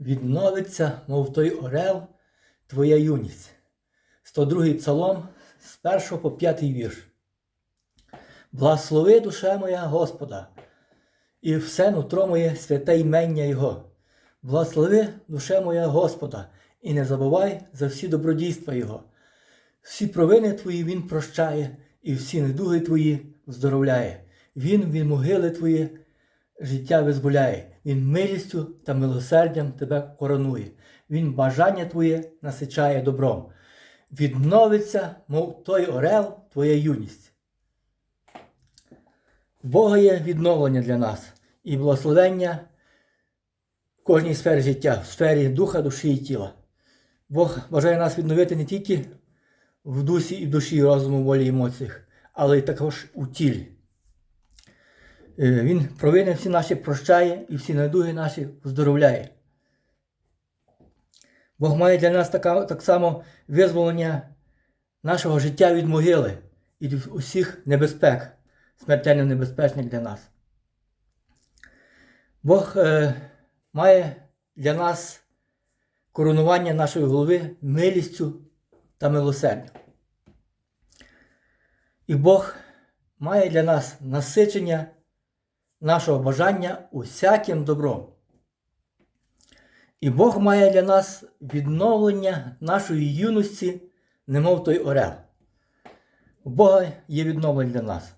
відновиться, мов той орел, твоя юність. 102 псалом з 1 по 5 вірш. Благослови душа моя Господа, і все нутро моє святе ймення Його. Благослови душе моя Господа, і не забувай за всі добродійства Його. Всі провини твої Він прощає, і всі недуги твої здоровляє. Він від могили твої життя визволяє. Він милістю та милосердям тебе коронує. Він бажання твоє насичає добром. Відновиться, мов той орел, твоя юність. Бога є відновлення для нас і благословення в кожній сфері життя, в сфері духа, душі і тіла. Бог бажає нас відновити не тільки в дусі і душі, розуму, волі і емоціях, але й також у тілі. Е, Він провини всі наші прощає і всі недуги наші оздоровляє. Бог має для нас така, так само визволення нашого життя від могили і від усіх небезпек, смертельно небезпечних для нас. Бог е, має для нас коронування нашої голови милістю та милосердям. І Бог має для нас насичення нашого бажання усяким добром. І Бог має для нас відновлення нашої юності, немов той орел. У Бога є відновлення для нас.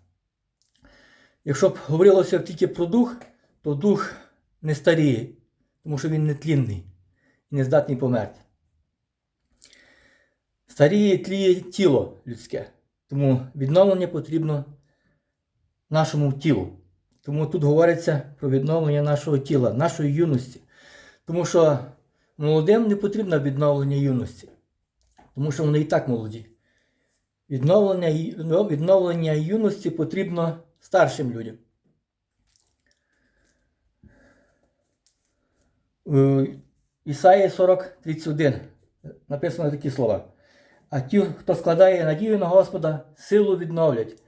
Якщо б говорилося тільки про дух, то дух не старіє, тому що він нетлінний і не здатний померти. Старіє тліє тіло людське, тому відновлення потрібно нашому тілу. Тому тут говориться про відновлення нашого тіла, нашої юності. Тому що молодим не потрібно відновлення юності, тому що вони і так молоді. Відновлення, ну, відновлення юності потрібно старшим людям. У Ісаї 40, 31 написано такі слова. А ті, хто складає надію на Господа, силу відновлять.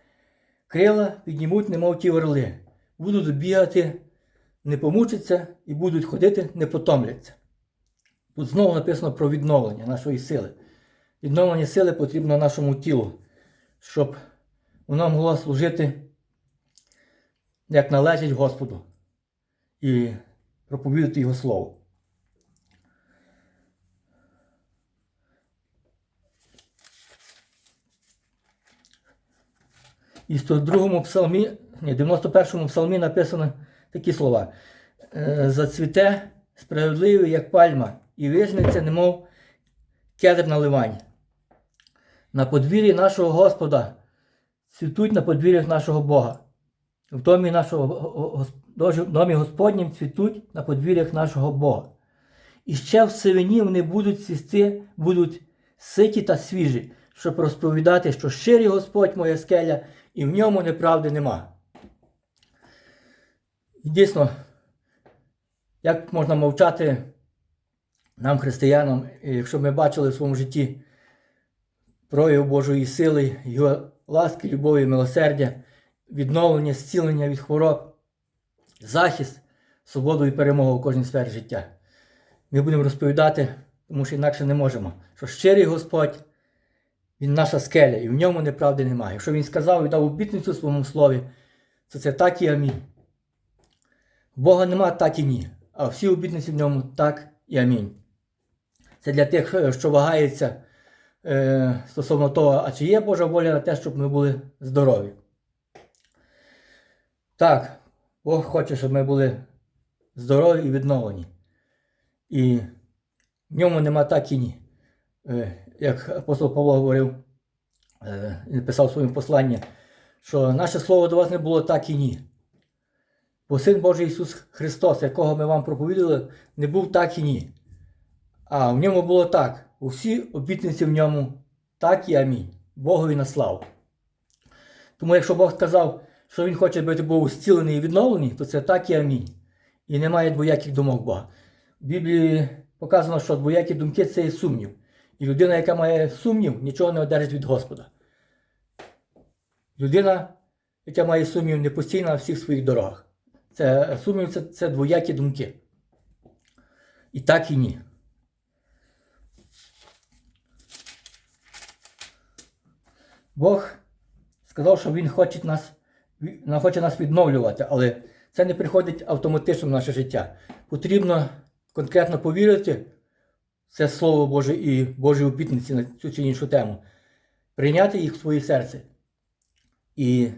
Крила піднімуть, немов ті орли, будуть бігати, не помучаться і будуть ходити, не потомляться. Тут знову написано про відновлення нашої сили. Відновлення сили потрібно нашому тілу, щоб воно могло служити як належить Господу і проповідати Його Слово. І в 102 псалмі, ні, 91 псалмі написано такі слова. «Е, Зацвіте справедливий, як пальма, і вижнеться, немов кедр на ливані. На подвір'ї нашого Господа цвітуть на подвір'ях нашого Бога. В домі, нашого, го- го- в домі Господнім цвітуть на подвір'ях нашого Бога. І ще в сивині вони будуть цвісти, будуть ситі та свіжі, щоб розповідати, що щирий Господь моя скеля, і в ньому неправди нема. І дійсно, як можна мовчати нам, християнам, якщо ми бачили в своєму житті прояв Божої сили, Його ласки, любові, милосердя, відновлення, зцілення від хвороб, захист, свободу і перемогу в кожній сфері життя. Ми будемо розповідати, тому що інакше не можемо, що щирий Господь, Він наша скеля, і в ньому неправди немає. Якщо Він сказав і дав обітницю в своєму слові, то це так і амінь. Бога нема так і ні, а всі обітниці в ньому так і амінь. Це для тих, е, що вагаються е, стосовно того, а чи є Божа воля на те, щоб ми були здорові. Так, Бог хоче, щоб ми були здорові і відновлені. І в ньому нема так і ні. Е, як апостол Павло говорив, е, і написав в своєму посланні, що наше слово до вас не було так і ні. Бо Син Божий Ісус Христос, якого ми вам проповідали, не був так і ні. А в ньому було так. Усі обітниці в ньому так і амінь. Богові на славу. Тому якщо Бог сказав, що Він хоче, аби був зцілений і відновлений, то це так і амінь. І немає двояких думок Бога. В Біблії показано, що двоякі думки це є сумнів. І людина, яка має сумнів, нічого не одержить від Господа. Людина, яка має сумнів, не постійна на всіх своїх дорогах. Це сумнів це, це двоякі думки. І так і ні. Бог сказав, що Він хоче нас, хоче нас відновлювати, але це не приходить автоматично в наше життя. Потрібно конкретно повірити в це Слово Боже і Божі обітниці на цю чи іншу тему, прийняти їх в своє серце і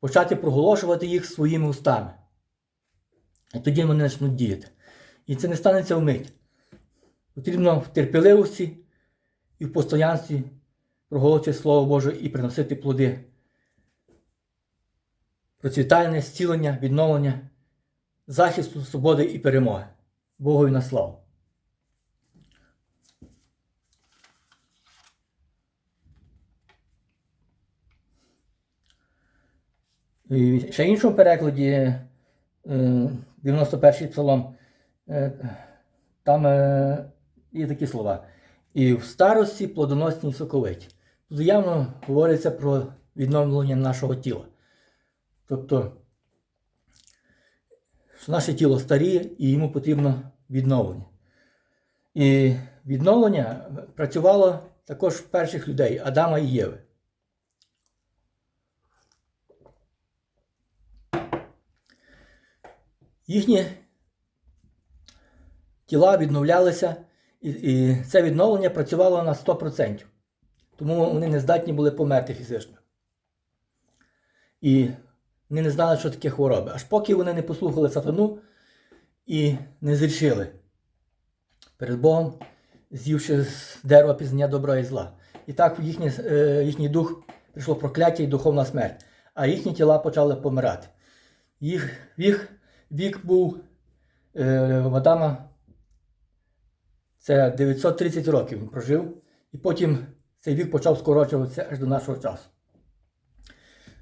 почати проголошувати їх своїми устами. І тоді вони почнуть діяти. І це не станеться вмить. Потрібно в терпеливості і в постоянстві проголошувати Слово Боже і приносити плоди. Процвітання, зцілення, відновлення, захисту, свободи і перемоги. Богові на славу. І ще в іншому перекладі, 91-й псалом, е, там е, є такі слова. І в старості плодоносні соковиті. Тут явно говориться про відновлення нашого тіла. Тобто, що наше тіло старіє і йому потрібно відновлення. І відновлення працювало також в перших людей Адама і Єви. Їхні тіла відновлялися, і, і це відновлення працювало на 100%. Тому вони не здатні були померти фізично. І вони не знали, що таке хвороби. Аж поки вони не послухали сатану і не зрішили перед Богом, з'ївши з дерева пізнання добра і зла. І так в їхній, е, їхній дух прийшло прокляття і духовна смерть, а їхні тіла почали помирати. Їх, їх вік був е, Адама це 930 років він прожив, і потім цей вік почав скорочуватися аж до нашого часу.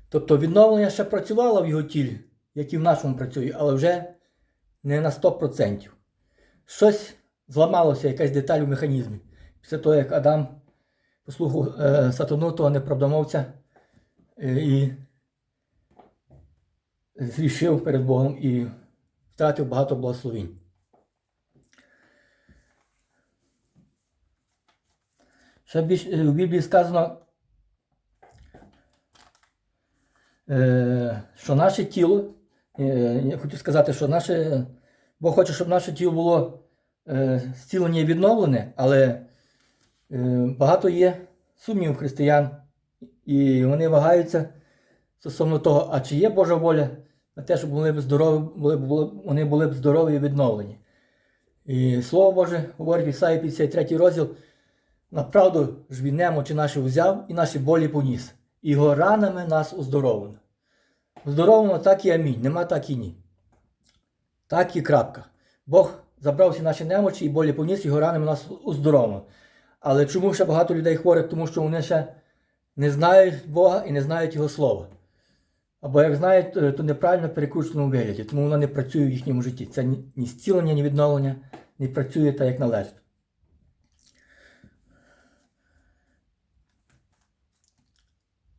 Тобто відновлення ще працювало в його тілі, як і в нашому працює, але вже не на 100%. Щось зламалося, якась деталь у механізмі. Після того, як Адам послухав е, сатану, того неправдомовця е, і зрішив перед Богом і втратив багато благословінь. Ще більш, е, в Біблії сказано, е, що наше тіло, е, я хочу сказати, що наше, Бог хоче, щоб наше тіло було зцілення і відновлене, але багато є сумнівів християн, і вони вагаються стосовно того, а чи є Божа воля на те, щоб вони здорові, були, були, вони були б здорові і відновлені. І Слово Боже говорить Ісаї 53 розділ. Направду ж він немочі наші взяв і наші болі поніс. Його ранами нас уздоровлено. Уздоровлено так і амінь. Нема так і ні. Так і крапка. Бог забрав всі наші немочі і болі поніс, його ранами нас уздоровлено. Але чому ще багато людей хворих? Тому що вони ще не знають Бога і не знають Його Слова. Або як знають, то неправильно перекрученому вигляді, тому воно не працює в їхньому житті. Це ні зцілення, ні відновлення не працює так, як належить.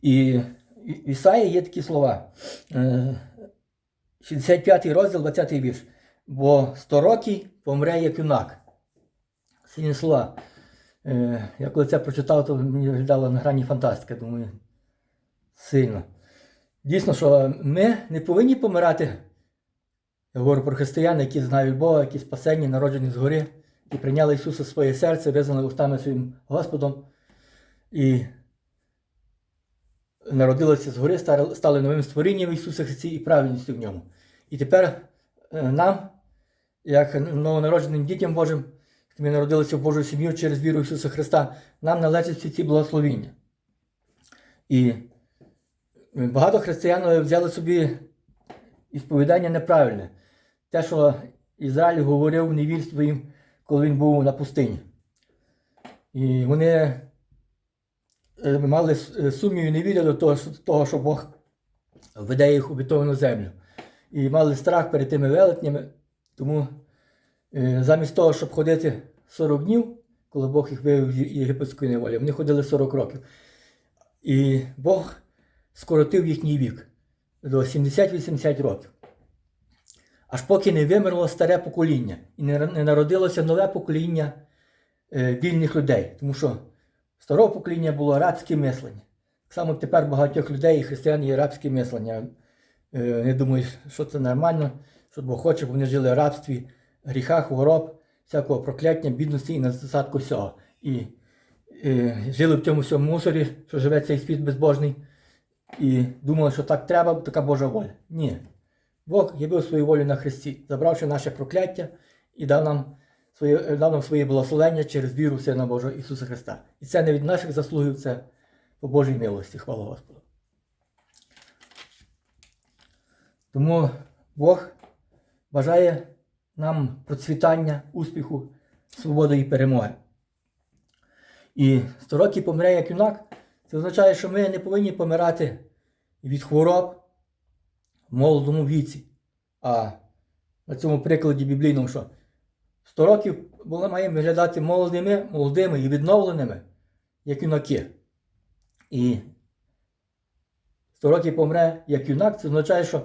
І в Ісаї є такі слова. Е, 65 розділ, 20 вірш. Бо 100 років помре як юнак. Сильні слова. Е, Я коли це прочитав, то мені виглядало на грані фантастика. Думаю, сильно. Дійсно, що ми не повинні помирати. Я говорю про християн, які знають Бога, які спасені, народжені згори, і прийняли Ісуса в своє серце, визнали устами своїм Господом. І народилися згори, стали- новим створінням Ісуса Христі і правильністю в ньому. І тепер е, нам, як новонародженим дітям Божим, ми народилися в Божу сім'ю через віру Ісуса Христа, нам належать всі ці благословіння. І багато християн взяли собі ісповідання неправильне. Те, що Ізраїль говорив невірство їм, коли він був на пустині. І вони е, мали с- сумнів і не вірили до того, що- Бог веде їх у обітовану землю. І мали страх перед тими велетнями. Тому е, замість того, щоб ходити 40 днів, коли Бог їх вивів з єгипетської неволі, вони ходили 40 років. І Бог скоротив їхній вік до 70-80 років. аж поки не вимерло старе покоління і не народилося нове покоління е, вільних людей. Тому що старого покоління було рабське мислення. Само тепер багатьох людей і християн є рабське мислення. Не думаю, що це нормально, що Бог хоче, щоб вони жили в рабстві, гріхах, хвороб, всякого прокляття, бідності і недостатку всього. І е, жили в цьому всьому мусорі, що живе цей світ безбожний, і думали, що так треба, така Божа воля. Ні. Бог явив свою волю на Христі, забравши наше прокляття і дав нам своє, дав нам своє благословення через віру в Сина Божого Ісуса Христа. І це не від наших заслугів, це по Божій милості. Хвала Господу. Тому Бог бажає нам процвітання, успіху, свободи і перемоги. І 100 років помре як юнак, це означає, що ми не повинні помирати від хвороб в молодому віці. А на цьому прикладі біблійному, що 100 років були, маємо виглядати молодими, молодими і відновленими, як юнаки. І 100 років помре як юнак, це означає, що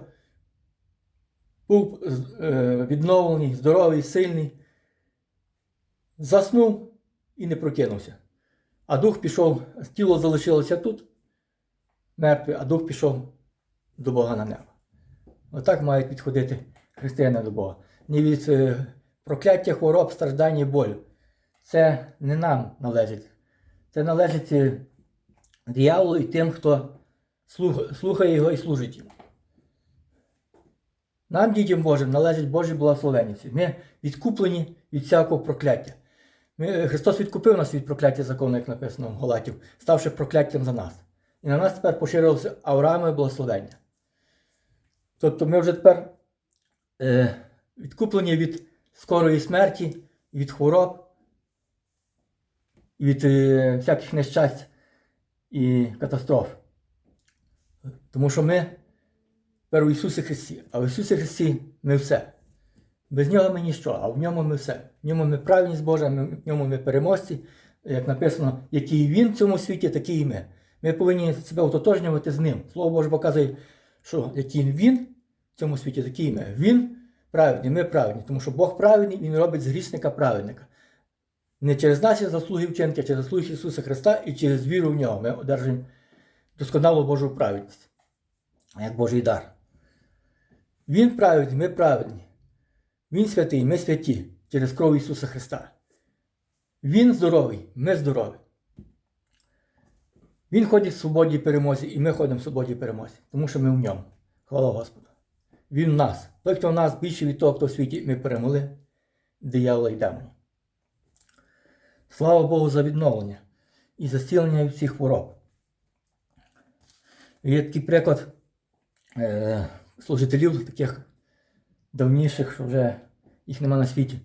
був е, відновлений, здоровий, сильний, заснув і не прокинувся. А дух пішов, тіло залишилося тут, мертве, а дух пішов до Бога на небо. Отак мають підходити християни до Бога. Не від е, прокляття хвороб, страждань і болю. Це не нам належить. Це належить е, дияволу і тим, хто слухає його і служить йому. Нам, дітям Божим, належить Божі благословенність. Ми відкуплені від всякого прокляття. Е, Христос відкупив нас від прокляття закону, як написано в Галатів, ставши прокляттям за нас. І на нас тепер поширилося Авраамове благословення. Тобто ми вже тепер е, відкуплені від скорої смерті, від хвороб, від е, всяких нещасть і катастроф. Тому що ми тепер у Ісусі Христі, а в Ісусі Христі ми все. Без нього ми ніщо, а в ньому ми все. В ньому ми праведність Божа, в ньому ми переможці. Як написано, який він в цьому світі, такий і ми. Ми повинні себе ототожнювати з ним. Слово Боже показує, що який він в цьому світі, такий і ми. Він праведний, ми праведні, тому що Бог праведний, Він робить з грішника праведника. Не через наші заслуги вчинки, а через заслуги Ісуса Христа і через віру в нього ми одержуємо досконалу Божу праведність, як Божий дар. Він праведний, ми праведні. Він святий, ми святі через кров Ісуса Христа. Він здоровий, ми здорові. Він ходить в свободі і перемозі, і ми ходимо в свободі і перемозі, тому що ми в ньому. Хвала Господу. Він в нас. Той, хто в нас більше від того, хто в світі, ми перемогли диявола і демонів. Слава Богу за відновлення і за зцілення від всіх хвороб. Є такий приклад е, служителів таких давніших, що вже їх нема на світі.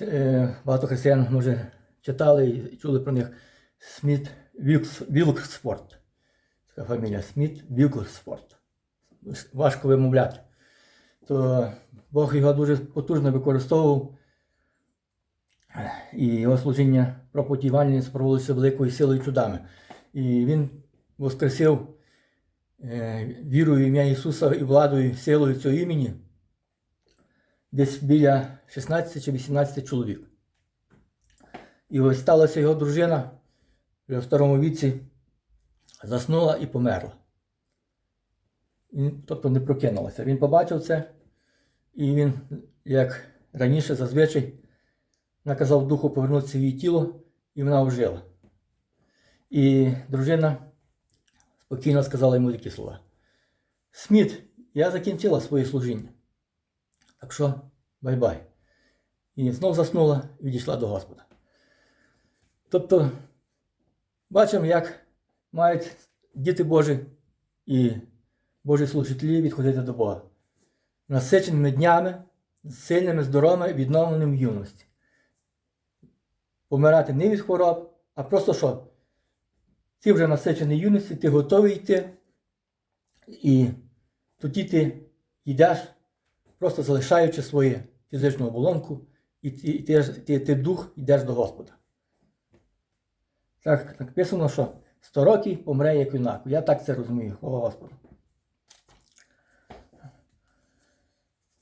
Е, Багато християн, може, читали і чули про них. Сміт Вілкс- Вілкспорт. Така фамілія. Сміт Вілкспорт. Важко вимовляти. То Бог його дуже потужно використовував. І його служіння проповіді Івангелії справилося великою силою чудами. І він воскресив е, вірою в ім'я Ісуса і владою, силою цього імені десь біля 16 чи 18 чоловік. І ось сталася його дружина вже в старому віці, заснула і померла. Тобто не прокинулася. Він побачив це, і він, як раніше зазвичай, наказав духу повернутися в її тіло, і вона ожила. І дружина спокійно сказала йому такі слова: Сміт, я закінчила своє служіння. Так що, бай-бай. І знов заснула і відійшла до Господа. Тобто, бачимо, як мають діти Божі і Божі служителі відходити до Бога. Насиченими днями, сильними, здоровими, відновленими в юності. Помирати не від хвороб, а просто що? Ти вже насичений юності, ти готовий йти, і тоді ти йдеш просто залишаючи своє фізичну оболонку, і ти, ти, ти, ти дух йдеш до Господа. Так написано, що 100 років помре як юнак. Я так це розумію, хвала Господу.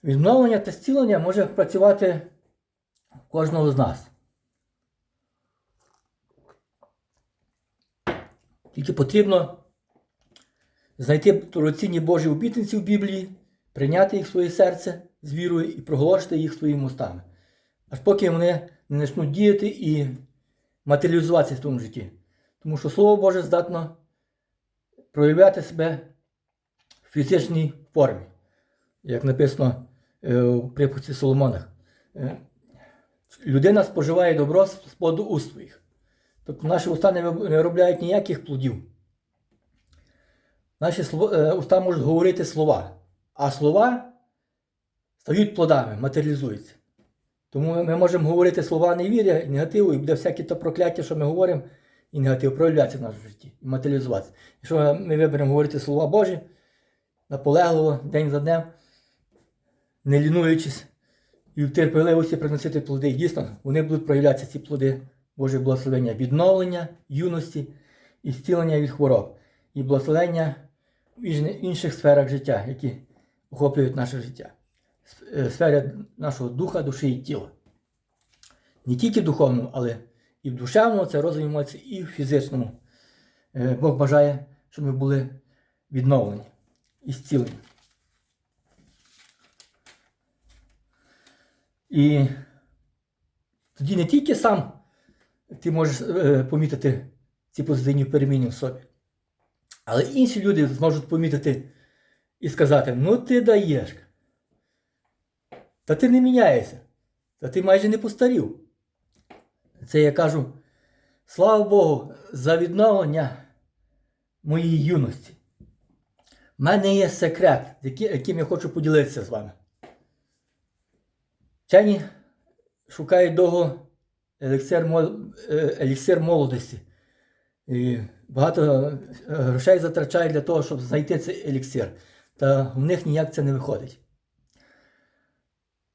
Відновлення та зцілення може працювати кожного з нас. Тільки потрібно знайти дорогоцінні Божі обітниці в Біблії, прийняти їх в своє серце з вірою і проголошувати їх своїми устами. Аж поки вони не почнуть діяти і матеріалізуватися в тому житті. Тому що Слово Боже здатно проявляти себе в фізичній формі, як написано е, в припусті Соломонах. Е, Людина споживає добро з плоду уст своїх. Тобто наші уста не виробляють ніяких плодів. Наші е, уста можуть говорити слова, а слова стають плодами, матеріалізуються. Тому ми- можемо говорити слова невіря, негативу, і буде всяке то прокляття, що ми говоримо, і негатив проявлятися в нашому житті, і матеріалізуватися. Якщо ми виберемо говорити слова Божі, наполегливо, день за днем, не лінуючись, і в терпеливості приносити плоди. Дійсно, вони будуть проявлятися ці плоди Божого благословення, відновлення, юності і зцілення від хвороб, і благословення в інших сферах життя, які охоплюють наше життя. Е, Сфері нашого духа, душі і тіла. Не тільки в духовному, але і в душевному, це розвиток емоцій, і в фізичному. Е, Бог бажає, щоб ми були відновлені і зцілені. І тоді не тільки сам ти можеш е, помітити ці позитивні переміни в собі, але інші люди зможуть помітити і сказати: ну ти даєш. Та ти не міняєшся, та ти майже не постарів. Це я кажу, слава Богу, за відновлення моєї юності. У мене є секрет, яким я хочу поділитися з вами. Вчені шукають довго еліксир, е, еліксир молодості. І багато грошей затрачають для того, щоб знайти цей еліксир. Та в них ніяк це не виходить.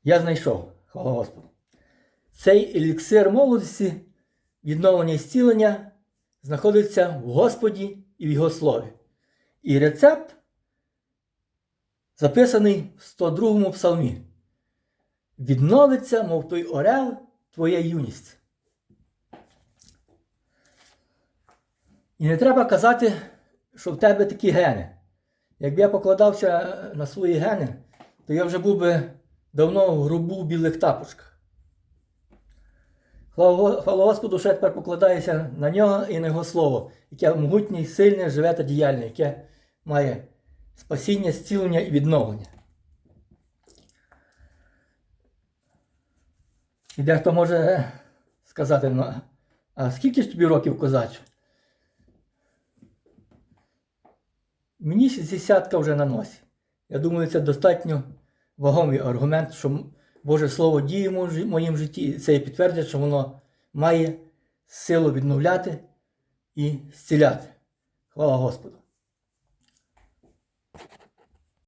Я знайшов, хвала Господу. Цей еліксир молодості, відновлення і зцілення знаходиться в Господі і в Його Слові. І рецепт записаний в 102 псалмі. Відновиться, мов той орел, твоя юність. І не треба казати, що в тебе такі гени. Якби я покладався на свої гени, то я вже був би давно в грубу в білих тапочках. Хвала Го- Господу, що я тепер покладаюся на нього і на його слово, яке могутнє, сильне, живе та діяльне, яке має спасіння, зцілення і відновлення. І дехто може сказати, ну, а скільки ж тобі років козачу? Мені 60 вже на носі. Я думаю, це достатньо вагомий аргумент, що Боже Слово діє в моїм житті, і це і підтверджує, що воно має силу відновляти і зціляти. Хвала Господу.